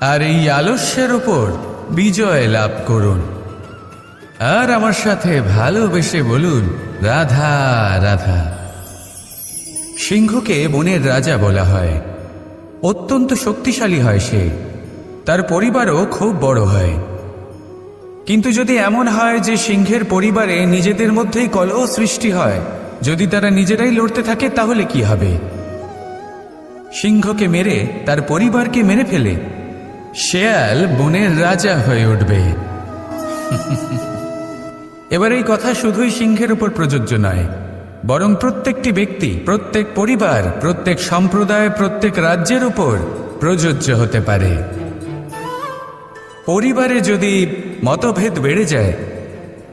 আর এই আলস্যের ওপর বিজয় লাভ করুন। আর আমার সাথে ভালোবেসে বলুন, রাধা রাধা। সিংহকে বনের রাজা বলা হয়। অত্যন্ত শক্তিশালী হয় সে। তার পরিবারও খুব বড় হয়। কিন্তু যদি এমন হয় যে সিংহের পরিবারে নিজেদের মধ্যেই কলহ সৃষ্টি হয়, যদি তারা নিজেরাই লড়তে থাকে, তাহলে কি হবে? সিংহকে মেরে, তার পরিবারকে মেরে ফেলে শেয়াল বনের রাজা হয়ে উঠবে। এবার এই কথা শুধুই সিংহের উপর প্রযোজ্য নয়, বরং প্রত্যেকটি ব্যক্তি, প্রত্যেক পরিবার, প্রত্যেক সম্প্রদায়, প্রত্যেক রাজ্যের উপর প্রযোজ্য হতে পারে। পরিবারে যদি মতভেদ বেড়ে যায়,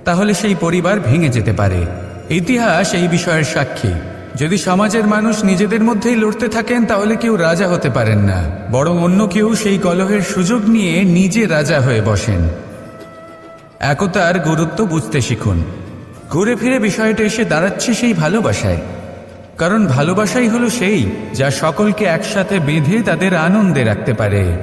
তাহলে সেই পরিবার ভেঙে যেতে পারে। ইতিহাস এই বিষয়ের সাক্ষী। যদি সমাজের মানুষ নিজেদের মধ্যেই লড়তে থাকেন, তাহলে কেউ রাজা হতে পারেন না। বরং অন্য কেউ সেই কলহের সুযোগ নিয়ে নিজে রাজা হয়ে বসেন। একতার গুরুত্ব বুঝতে শিখুন। ঘুরে ফিরে বিষয়টা এসে দাঁড়াচ্ছে সেই ভালোবাসায়। কারণ ভালোবাসাই হলো সেই যা সকলকে একসাথে বেঁধে তাদের আনন্দে রাখতে পারে।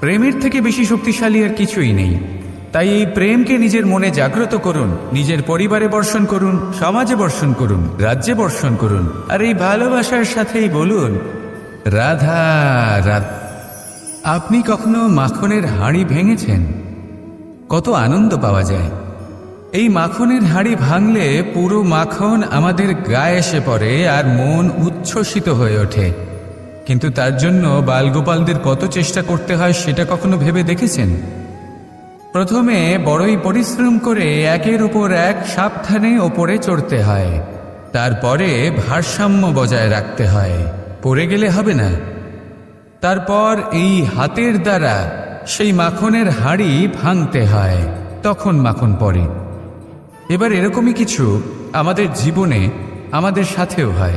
প্রেমের থেকে বেশি শক্তিশালী আর কিছুই নেই। তাই এই প্রেমকে নিজের মনে জাগ্রত করুন, নিজের পরিবারে বর্ষণ করুন, সমাজে বর্ষণ করুন, রাজ্যে বর্ষণ করুন, আর এই ভালোবাসার সাথেই বলুন, রাধা আপনি কখনো মাখনের হাঁড়ি ভেঙেছেন? কত আনন্দ পাওয়া যায়। এই মাখনের হাঁড়ি ভাঙলে পুরো মাখন আমাদের গায়ে এসে পড়ে আর মন উচ্ছ্বসিত হয়ে ওঠে। কিন্তু তার জন্য বালগোপালদের কত চেষ্টা করতে হয় সেটা কখনো ভেবে দেখেছেন? প্রথমে বড়ই পরিশ্রম করে একের উপর এক সাবধানে ওপরে চড়তে হয়। তারপরে ভারসাম্য বজায় রাখতে হয়। পড়ে গেলে হবে না। তারপর এই হাতের দ্বারা সেই মাখনের হাড়ি ভাঙতে হয়। তখন মাখন পড়ে। এবার এরকমই কিছু আমাদের জীবনে আমাদের সাথেও হয়।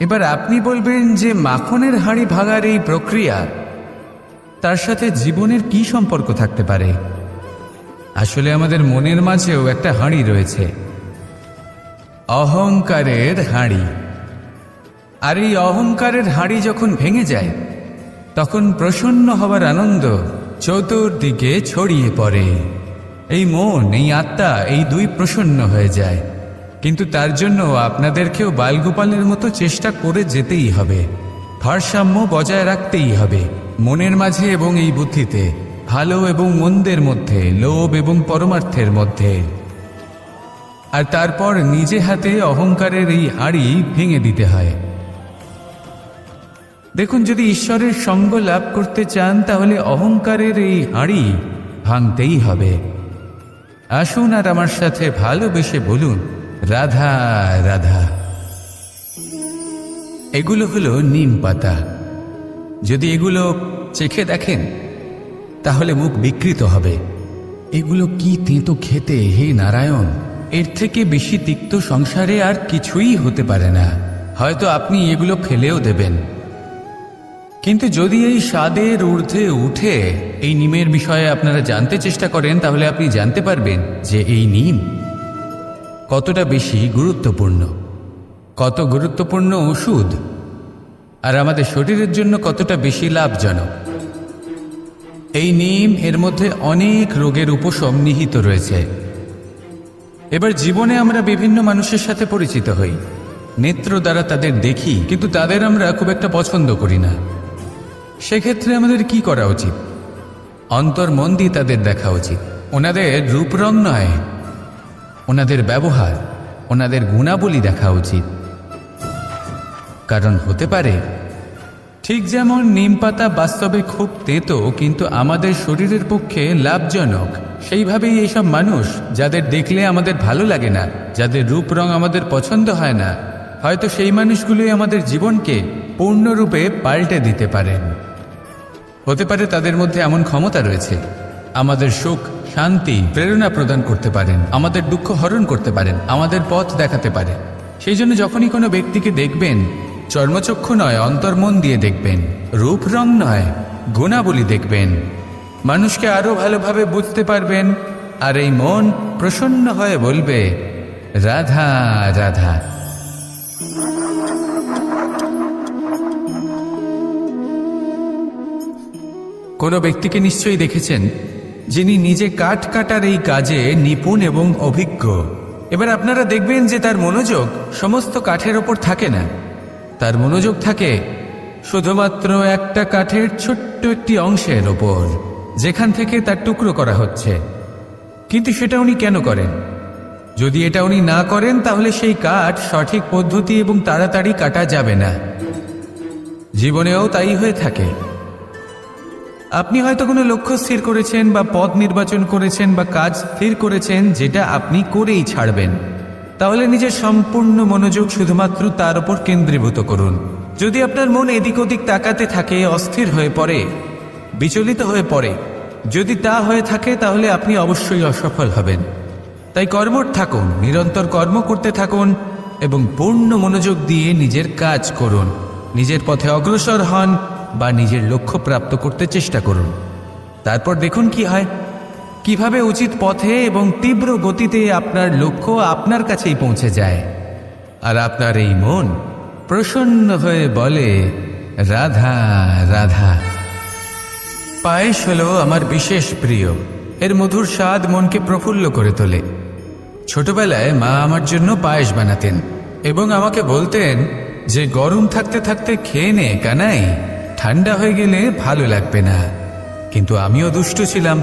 এবার আপনি বলবেন যে মাখনের হাড়ি ভাঙার এই প্রক্রিয়া, তার সাথে জীবনের কি সম্পর্ক থাকতে পারে? আসলে আমাদের মনের মাঝেও একটা হাঁড়ি রয়েছে। অহংকারের হাঁড়ি। আর এই অহংকারের হাঁড়ি যখন ভেঙে যায়, তখন প্রসন্ন হবার আনন্দ চতুর্দিকে ছড়িয়ে পড়ে। এই মন, এই আত্মা, এই দুই প্রসন্ন হয়ে যায়। কিন্তু তার জন্য আপনাদেরকেও বালগোপালের মতো চেষ্টা করে যেতেই হবে। ভারসাম্য বজায় রাখতেই হবে, মনের মাঝে এবং এই বুদ্ধিতে। ভালো এবং মন্দের মধ্যে, লোভ এবং পরমার্থের মধ্যে। আর তারপর নিজে হাতে অহংকারের এই হাড়ি ভেঙে দিতে হয়। দেখুন, যদি ঈশ্বরের সঙ্গ লাভ করতে চান, তাহলে অহংকারের এই হাঁড়ি ভাঙতেই হবে। আসুন আর আমার সাথে ভালোবেসে বলুন, রাধা রাধা। এগুলো হলো নিম পাতা। যদি এগুলো চেখে দেখেন তাহলে মুখ বিকৃত হবে। এগুলো কি তেঁতো খেতে, হে নারায়ণ? এর থেকে বেশি তিক্ত সংসারে আর কিছুই হতে পারে না। হয়তো আপনি এগুলো ফেলেও দেবেন। কিন্তু যদি এই স্বাদের ঊর্ধ্বে উঠে এই নিমের বিষয়ে আপনারা জানতে চেষ্টা করেন, তাহলে আপনি জানতে পারবেন যে এই নিম কতটা বেশি গুরুত্বপূর্ণ। কত গুরুত্বপূর্ণ ওষুধ। আর আমাদের শরীরের জন্য কতটা বেশি লাভজনক। এই নিম এর মধ্যে অনেক রোগের উপশম নিহিত রয়েছে। এবার জীবনে আমরা বিভিন্ন মানুষের সাথে পরিচিত হই। নেত্র দ্বারা তাদের দেখি, কিন্তু তাদের আমরা খুব একটা পছন্দ করি না। সেক্ষেত্রে আমাদের কি করা উচিত? অন্তর মন দিয়ে তাদের দেখা উচিত। ওনাদের রূপরং নয়। ওনাদের ব্যবহার, ওনাদের গুণাবলী দেখা উচিত। কারণ হতে পারে ঠিক যেমন নিম পাতা বাস্তবে খুব তেতো, কিন্তু আমাদের শরীরের পক্ষে লাভজনক। সেইভাবেই এইসব মানুষ, যাদের দেখলে আমাদের ভালো লাগে না, যাদের রূপ রং আমাদের পছন্দ হয় না, হয়তো সেই মানুষগুলোই আমাদের জীবনকে পূর্ণরূপে পাল্টে দিতে পারেন। হতে পারে তাদের মধ্যে এমন ক্ষমতা রয়েছে, আমাদের সুখ, শান্তি, প্রেরণা প্রদান করতে পারেন, আমাদের দুঃখ হরণ করতে পারেন, আমাদের পথ দেখাতে পারেন। সেই জন্য যখনই কোনো ব্যক্তিকে দেখবেন চর্মচক্ষু নয়, অন্তর্মন দিয়ে দেখবেন। রূপ রং নয়, গুণাবলী দেখবেন। মানুষকে আরও ভালোভাবে বুঝতে পারবেন। আর এই মন প্রসন্ন হয়ে বলবে, রাধা রাধা। কোনো ব্যক্তিকে নিশ্চয়ই দেখেছেন, যিনি নিজে কাঠ কাটার এই কাজে নিপুণ এবং অভিজ্ঞ। এবার আপনারা দেখবেন যে তার মনোযোগ সমস্ত কাঠের ওপর থাকে না। তার মনোযোগ থাকে শুধুমাত্র একটা কাঠের ছোট্ট একটি অংশের ওপর, যেখান থেকে তার টুকরো করা হচ্ছে। কিন্তু সেটা উনি কেন করেন? যদি এটা উনি না করেন, তাহলে সেই কাঠ সঠিক পদ্ধতি এবং তাড়াতাড়ি কাটা যাবে না। জীবনেও তাই হয়ে থাকে। আপনি হয়তো কোনো লক্ষ্য স্থির করেছেন বা পদ নির্বাচন করেছেন বা কাজ স্থির করেছেন, যেটা আপনি করেই ছাড়বেন। তাহলে নিজের সম্পূর্ণ মনোযোগ শুধুমাত্র তার উপর কেন্দ্রীভূত করুন। যদি আপনার মন এদিক ওদিক তাকাতে থাকে, অস্থির হয়ে পড়ে, বিচলিত হয়ে পড়ে, যদি তা হয়ে থাকে, তাহলে আপনি অবশ্যই অসফল হবেন। তাই কর্মঠ থাকুন, নিরন্তর কর্ম করতে থাকুন এবং পূর্ণ মনোযোগ দিয়ে নিজের কাজ করুন। নিজের পথে অগ্রসর হন বা নিজের লক্ষ্য প্রাপ্ত করতে চেষ্টা করুন। তারপর দেখুন কি হয়। কীভাবে উচিত পথে এবং তীব্র গতিতে আপনার লক্ষ্য আপনার কাছেই পৌঁছে যায়? আর আপনার এই মন প্রসন্ন হয়ে বলে, রাধা রাধা। পায়েস হলো আমার বিশেষ প্রিয়। এর মধুর স্বাদ মনকে প্রফুল্ল করে তোলে। ছোটবেলায় মা আমার জন্য পায়েস বানাতেন এবং আমাকে বলতেন যে, গরম থাকতে থাকতে খেয়ে নে, কানাই। ঠান্ডা হয়ে গেলে ভালো লাগবে না। কিন্তু আমিও দুষ্ট ছিলাম।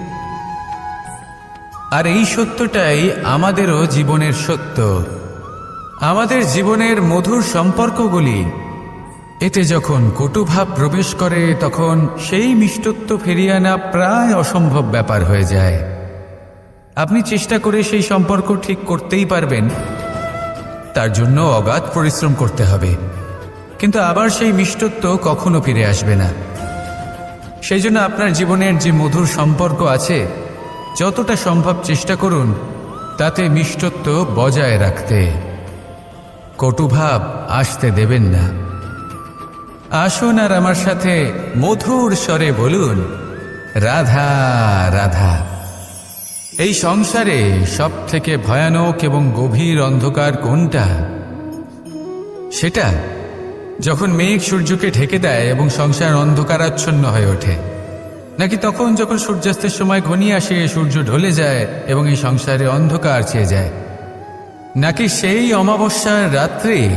আর এই সত্যটাই আমাদেরও জীবনের সত্য। আমাদের জীবনের মধুর সম্পর্কগুলি, এতে যখন কটুভাব প্রবেশ করে, তখন সেই মিষ্টত্ব ফেরিয়ে আনা প্রায় অসম্ভব ব্যাপার হয়ে যায়। আপনি চেষ্টা করে সেই সম্পর্ক ঠিক করতেই পারবেন। তার জন্য অগাধ পরিশ্রম করতে হবে। কিন্তু আবার সেই মিষ্টত্ব কখনো ফিরে আসবে না। সেই জন্য আপনার জীবনের যে মধুর সম্পর্ক আছে যতটা সম্ভব চেষ্টা করুন, তাতে মিষ্টত্ব বজায় রাখতে। কটুভাব আসতে দেবেন না। আসুন আর আমার সাথে মধুর স্বরে বলুন, রাধা রাধা। এই সংসারে সব থেকে ভয়ানক এবং গভীর অন্ধকার কোনটা? সেটা, যখন মেঘ সূর্যকে ঢেকে দেয় এবং সংসার অন্ধকারাচ্ছন্ন হয়ে ওঠে। নাকি তখন যখন সূর্যাস্তের সময় ঘনিয়ে আসে, সূর্য ঢলে যায় এবং এই সংসারে অন্ধকার ছেয়ে যায়? নাকি সেই অমাবস্যার রাত্রে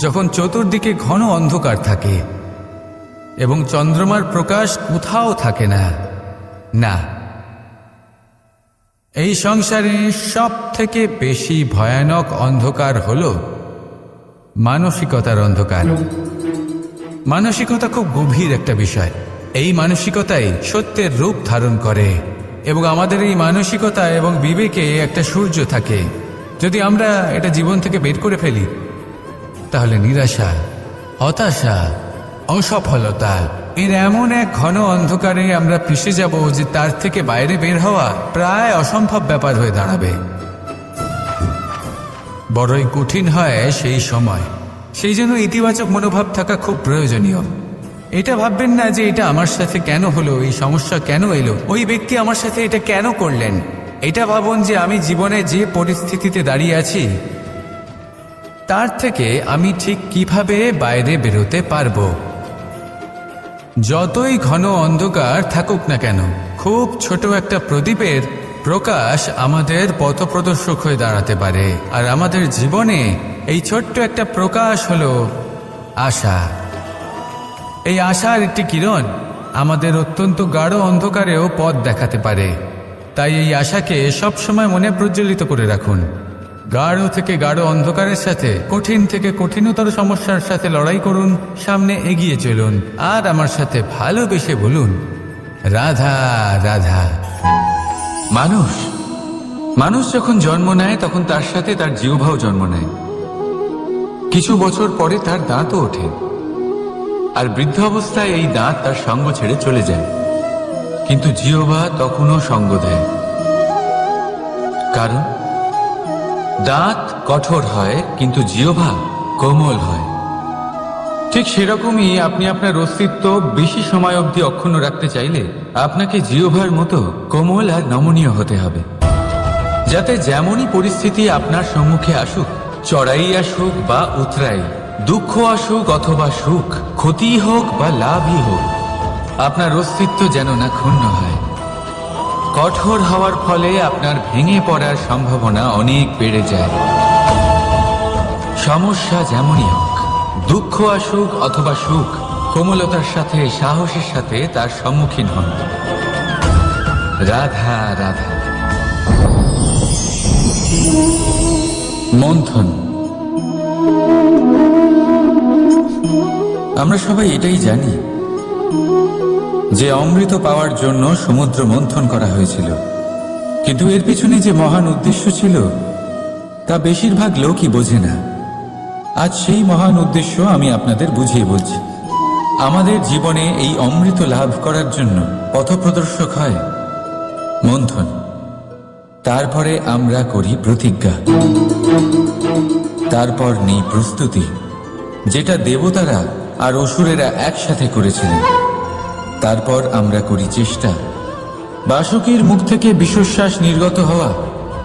যখন চতুর্দিকে ঘন অন্ধকার থাকে এবং চন্দ্রমার প্রকাশ কোথাও থাকে না? না। এই সংসারে সব থেকে বেশি ভয়ানক অন্ধকার হল মানসিকতার অন্ধকার। মানসিকতা খুব গভীর একটা বিষয়। এই মানসিকতাই সত্যের রূপ ধারণ করে এবং আমাদের এই মানসিকতা এবং বিবেকে একটা সূর্য থাকে। যদি আমরা এটা জীবন থেকে বের করে ফেলি, তাহলে নিরাশা, হতাশা, অসফলতা, এর এমন এক ঘন অন্ধকারে আমরা পিষে যাব যে তার থেকে বাইরে বের হওয়া প্রায় অসম্ভব ব্যাপার হয়ে দাঁড়াবে। বড়ই কঠিন হয় সেই সময়। সেই জন্য ইতিবাচক মনোভাব থাকা খুব প্রয়োজনীয়। এটা ভাববেন না যে এটা আমার সাথে কেন হলো, এই সমস্যা কেন এলো? ওই ব্যক্তি আমার সাথে এটা কেন করলেন? এটা ভাবুন যে আমি জীবনে যে পরিস্থিতিতে দাঁড়িয়ে আছি, তার থেকে আমি ঠিক কীভাবে বাইরে বেরোতে পারব? যতই ঘন অন্ধকার থাকুক না কেন, খুব ছোট একটা প্রদীপের প্রকাশ আমাদের পথপ্রদর্শক হয়ে দাঁড়াতে পারে। আর আমাদের জীবনে এই ছোট্ট একটা প্রকাশ হলো আশা। এই আশার একটি কিরণ আমাদের অত্যন্ত গাঢ় অন্ধকারেও পথ দেখাতে পারে। তাই এই আশাকে সবসময় মনে প্রজ্বলিত করে রাখুন। গাঢ় থেকে গাঢ় অন্ধকারের সাথে, কঠিন থেকে কঠিনতর সমস্যার সাথে লড়াই করুন, সামনে এগিয়ে চলুন, আর আমার সাথে ভালোবেসে বলুন, রাধা রাধা। মানুষ মানুষ যখন জন্ম নেয়, তখন তার সাথে তার জিহ্বাও জন্ম নেয়। কিছু বছর পরে তার দাঁতও ওঠে। আর বৃদ্ধ অবস্থায় এই দাঁত তার সঙ্গ ছেড়ে চলে যায়। কিন্তু জিহ্বা তখনও সঙ্গ দেয়। কারণ, দাঁত কঠোর হয়, কিন্তু জিহ্বা কোমল হয়। ঠিক সেরকমই আপনি আপনার অস্তিত্ব বেশি সময় অবধি অক্ষুণ্ণ রাখতে চাইলে আপনাকে জিওভার মতো কোমল আর নমনীয় হতে হবে। যাতে যেমনই পরিস্থিতি আপনার সম্মুখে আসুক, চড়াই আসুক বা উতরাই দুঃখ আসুক অথবা সুখ, ক্ষতি হোক বা লাভই হোক, আপনার অস্তিত্ব যেন না ক্ষুণ্ণ হয়। কঠোর হওয়ার ফলে আপনার ভেঙে পড়ার সম্ভাবনা অনেক বেড়ে যায়। সমস্যা যেমনই হোক, দুঃখ আসুক অথবা সুখ, কোমলতার সাথে, সাহসের সাথে তার সম্মুখীন হন। রাধা রাধা। মন্থন। আমরা সবাই এটাই জানি যে অমৃত পাওয়ার জন্য সমুদ্র মন্থন করা হয়েছিল। কিন্তু এর পিছনে যে মহান উদ্দেশ্য ছিল, তা বেশিরভাগ লোকই বোঝে না। আজ সেই মহান উদ্দেশ্য আমি আপনাদের বুঝিয়ে বলছি। আমাদের জীবনে এই অমৃত লাভ করার জন্য পথপ্রদর্শক হয় মন্থন। তারপরে আমরা করি প্রতিজ্ঞা। তারপর নেই প্রস্তুতি, যেটা দেবতারা আর অসুরেরা একসাথে করেছিলেন। তারপর আমরা করি চেষ্টা। বাসুকীর মুখ থেকে বিশ্বশ্বাস নির্গত হওয়া,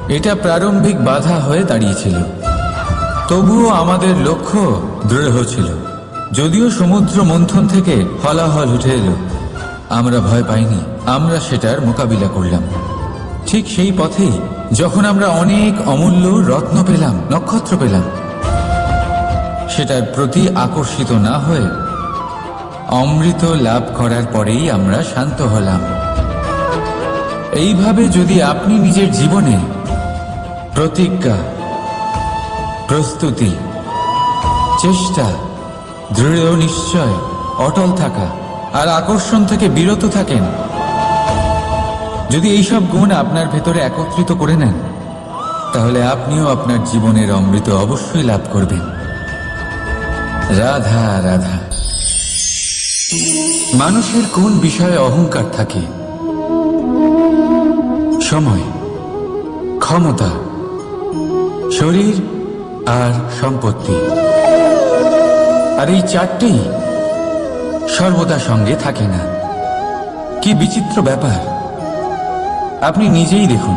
এটা প্রারম্ভিক বাধা হয়ে দাঁড়িয়েছিল। তবুও আমাদের লক্ষ্য দৃঢ় ছিল। যদিও সমুদ্র মন্থন থেকে ফলাফল উঠে এলো, আমরা ভয় পাইনি, আমরা সেটার মোকাবিলা করলাম। ঠিক সেই পথেই যখন আমরা অনেক অমূল্য রত্ন পেলাম, নক্ষত্র পেলাম সেটার প্রতি আকর্ষিত না হয়ে অমৃত লাভ করার পরেই আমরা শান্ত হলাম। এইভাবে যদি আপনি নিজের জীবনে প্রতিজ্ঞা, প্রস্তুতি, চেষ্টা, দৃঢ় নিশ্চয়, অটল থাকা আর আকর্ষণ থেকে বিরত থাকেন, যদি এইসব গুণ আপনার ভেতরে একত্রিত করে নেন, তাহলে আপনিও আপনার জীবনের অমৃত অবশ্যই লাভ করবেন। রাধা রাধা। মানুষের কোন বিষয়ে অহংকার থাকে? সময়, ক্ষমতা, শরীর আর সম্পত্তি। আর এই চারটেই সর্বদা সঙ্গে থাকে না। কি বিচিত্র ব্যাপার। আপনি নিজেই দেখুন।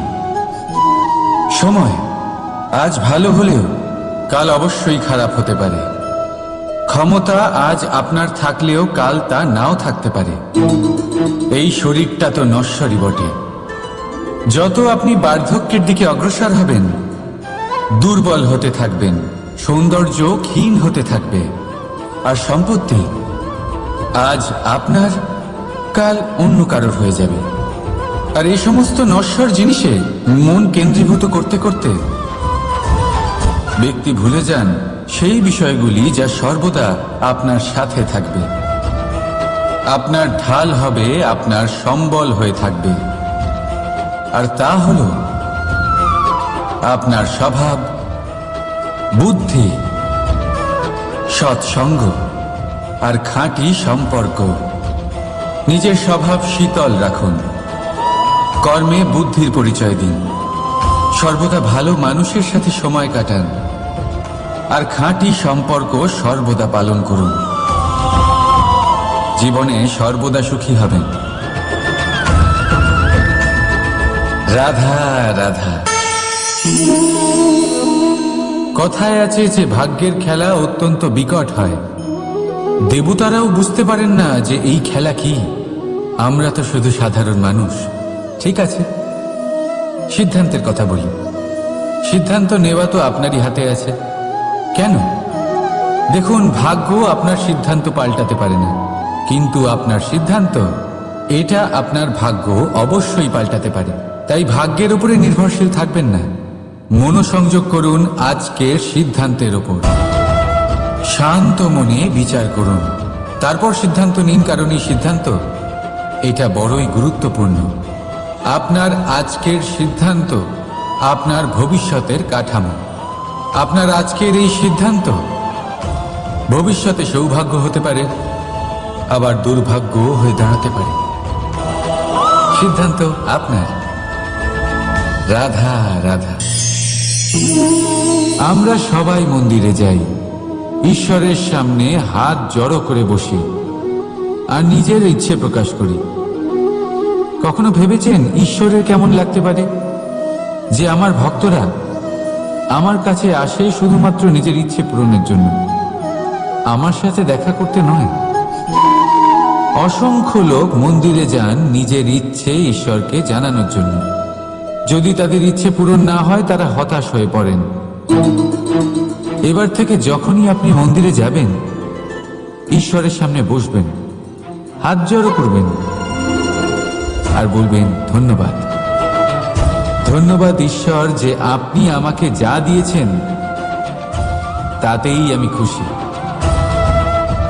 সময়, আজ ভালো হলেও কাল অবশ্যই খারাপ হতে পারে। ক্ষমতা আজ আপনার থাকলেও কাল তা নাও থাকতে পারে। এই শরীরটা তো নশ্বরই বটে। যত আপনি বার্ধক্যের দিকে অগ্রসর হবেন, দুর্বল হতে থাকবেন সৌন্দর্য ক্ষীণ হতে থাকবে। আর সম্পত্তি আজ আপনার, কাল অন্য কারোর হয়ে যাবে। আর এই সমস্ত নশ্বর জিনিসে মন কেন্দ্রীভূত করতে করতে ব্যক্তি ভুলে যান সেই বিষয়গুলি যা সর্বদা আপনার সাথে থাকবে। আপনার ঢাল হবে, আপনার সম্বল হয়ে থাকবে। আর তা হল, আপনার স্বভাব, বুদ্ধি, সৎসঙ্গ, আর খাঁটি সম্পর্ক। নিজের স্বভাব শীতল রাখুন। কর্মে বুদ্ধির পরিচয় দিন। সর্বদা ভালো মানুষের সাথে সময় কাটান। আর খাঁটি সম্পর্ক সর্বদা পালন করুন। জীবনে সর্বদা সুখী হবেন। রাধা রাধা। কথায় আছে যে ভাগ্যের খেলা অত্যন্ত বিকট হয়। দেবতারাও বুঝতে পারেন না যে এই খেলা কি। আমরা তো শুধু সাধারণ মানুষ। ঠিক আছে? সিদ্ধান্তের কথা বলি। সিদ্ধান্ত নেওয়া তো আপনারই হাতে আছে। কেন? দেখুন, ভাগ্য আপনার সিদ্ধান্ত পাল্টাতে পারে না। কিন্তু আপনার সিদ্ধান্ত, এটা আপনার ভাগ্য অবশ্যই পাল্টাতে পারে। তাই ভাগ্যের উপরে নির্ভরশীল থাকবেন না। মনোসংযোগ করুন আজকের সিদ্ধান্তের ওপর শান্ত মনে বিচার করুন। তারপর সিদ্ধান্ত নিন, কারণ এই সিদ্ধান্ত, এটা বড়ই গুরুত্বপূর্ণ। আপনার আজকের সিদ্ধান্ত আপনার ভবিষ্যতের কাঠামো। আপনার আজকের এই সিদ্ধান্ত ভবিষ্যতে সৌভাগ্য হতে পারে, আবার দুর্ভাগ্য হয়ে দাঁড়াতে পারে। সিদ্ধান্ত আপনার। রাধা রাধা। আমরা সবাই মন্দিরে যাই। ঈশ্বরের সামনে হাত জড়ো করে বসি আর নিজের ইচ্ছে প্রকাশ করি। কখনো ভেবেছেন ঈশ্বরের কেমন লাগতে পারে? যে আমার ভক্তরা আমার কাছে আসে শুধুমাত্র নিজের ইচ্ছে পূরণের জন্য। আমার সাথে দেখা করতে নয়। অসংখ্য লোক মন্দিরে যান নিজের ইচ্ছে ঈশ্বরকে জানানোর জন্য। যদি তাদের ইচ্ছে পূরণ না হয়, তারা হতাশ হয়ে পড়েন। এবার থেকে যখনই আপনি মন্দিরে যাবেন, ঈশ্বরের সামনে বসবেন, হাত জড়ো করবেন আর বলবেন, ধন্যবাদ। ধন্যবাদ ঈশ্বর যে আপনি আমাকে যা দিয়েছেন, তাতেই আমি খুশি।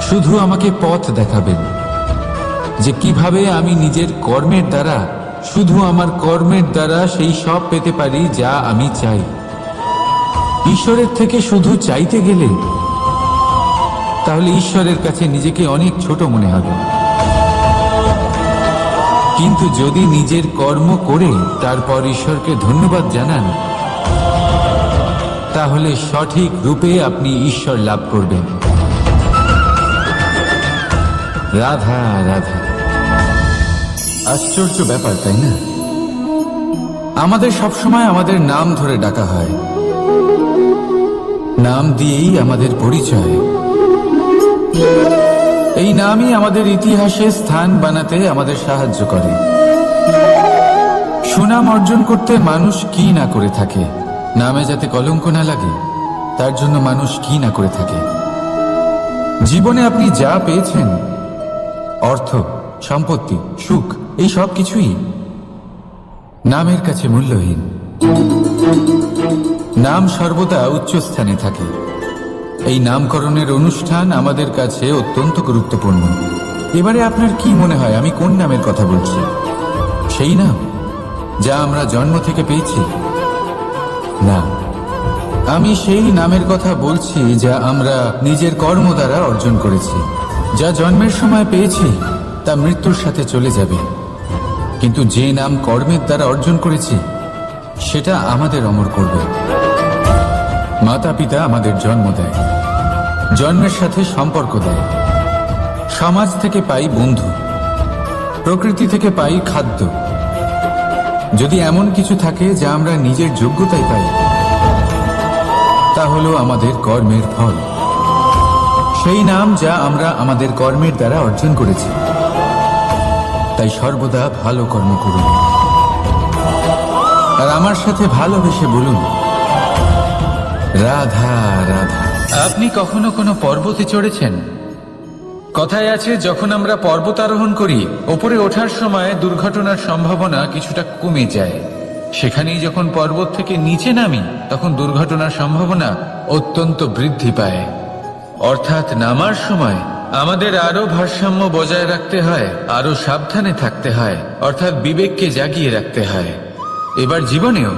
শুধু আমাকে পথ দেখাবেন যে কীভাবে আমি নিজের কর্মের দ্বারা, শুধু আমার কর্মের দ্বারা সেই সব পেতে পারি যা আমি চাই। ঈশ্বরের থেকে শুধু চাইতে গেলে, তাহলে ঈশ্বরের কাছে নিজেকে অনেক ছোট মনে হবে। কিন্তু যদি নিজের কর্ম করে তারপর ঈশ্বরকে ধন্যবাদ জানান, তাহলে সঠিক রূপে আপনি ঈশ্বর লাভ করবেন। রাধা রাধা। আশ্চর্য ব্যাপার, তাই না? আমাদের সবসময় আমাদের নাম ধরে ডাকা হয়। নাম দিয়েই আমাদের পরিচয়। এই নামই আমাদের ইতিহাসে স্থান বানাতে আমাদের সাহায্য করে। সুনাম অর্জন করতে মানুষ কি না করে থাকে? নামে যাতে কলঙ্ক না লাগে, তার জন্য মানুষ কি না করে থাকে? জীবনে আপনি যা পেয়েছেন, অর্থ, সম্পত্তি, সুখ, এই সব কিছুই নামের কাছে মূল্যহীন। নাম সর্বদা উচ্চ স্থানে থাকে। এই নামকরণের অনুষ্ঠান আমাদের কাছে অত্যন্ত গুরুত্বপূর্ণ। এবারে আপনার কি মনে হয়, আমি কোন নামের কথা বলছি? সেই নাম, যা আমরা জন্ম থেকে পেয়েছি? না। আমি সেই নামের কথা বলছি, যা আমরা নিজের কর্ম দ্বারা অর্জন করেছি। যা জন্মের সময় পেয়েছি, তা মৃত্যুর সাথে চলে যাবে। কিন্তু যে নাম কর্মের দ্বারা অর্জন করেছি, সেটা আমাদের অমর করবে। মাতা পিতা আমাদের জন্ম দেয়। জন্মের সাথে সম্পর্ক দেয়। সমাজ থেকে পাই বন্ধু। প্রকৃতি থেকে পাই খাদ্য। যদি এমন কিছু থাকে যা আমরা নিজের যোগ্যতায় পাই, তা হলো আমাদের কর্মের ফল। সেই নাম যা আমরা আমাদের কর্মের দ্বারা অর্জন করেছি। তাই সর্বদা ভালো কর্ম করুন। আর আমার সাথে ভালোবেসে বলুন রাধা রাধা। আপনি কখনো কোনো পর্বতে চড়েছেন? কথায় আছে, যখন আমরা পর্বত আরোহণ করি, ওপরে ওঠার সময় দুর্ঘটনার সম্ভাবনা কিছুটা কমে যায়। সেখানেই যখন পর্বত থেকে নিচে নামি, তখন দুর্ঘটনার সম্ভাবনা অত্যন্ত বৃদ্ধি পায়। অর্থাৎ নামার সময় আমাদের আরও ভারসাম্য বজায় রাখতে হয়, আরও সাবধানে থাকতে হয়, অর্থাৎ বিবেককে জাগিয়ে রাখতে হয়। এবার জীবনেও